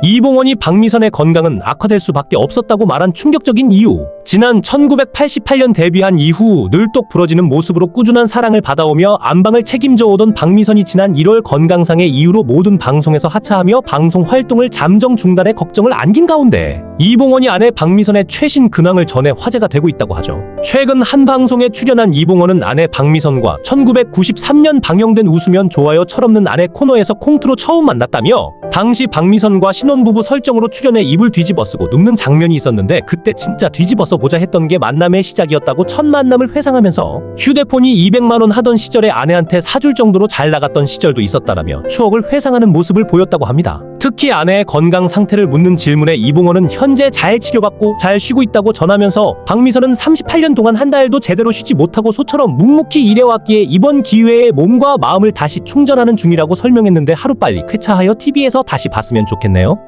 이봉원이 박미선의 건강은 악화될 수밖에 없었다고 말한 충격적인 이유. 지난 1988년 데뷔한 이후 늘똑 부러지는 모습으로 꾸준한 사랑을 받아오며 안방을 책임져 오던 박미선이 지난 1월 건강상의 이유로 모든 방송에서 하차하며 방송 활동을 잠정 중단해 걱정을 안긴 가운데 이봉원이 아내 박미선의 최신 근황을 전해 화제가 되고 있다고 하죠. 최근 한 방송에 출연한 이봉원은 아내 박미선과 1993년 방영된 웃으면 좋아요 철없는 아내 코너에서 콩트로 처음 만났다며 당시 박미선과 신혼부부 설정으로 출연해 입을 뒤집어쓰고 눕는 장면이 있었는데 그때 진짜 뒤집어서 보자 했던 게 만남의 시작이었다고 첫 만남을 회상하면서 휴대폰이 200만 원 하던 시절에 아내한테 사줄 정도로 잘 나갔던 시절도 있었다라며 추억을 회상하는 모습을 보였다고 합니다. 특히 아내의 건강 상태를 묻는 질문에 이봉원은 현재 잘 치료받고 잘 쉬고 있다고 전하면서 박미선은 38년 동안 한 달도 제대로 쉬지 못하고 소처럼 묵묵히 일해왔기에 이번 기회에 몸과 마음을 다시 충전하는 중이라고 설명했는데 하루빨리 쾌차하여 TV에서 다시 봤으면 좋겠네요.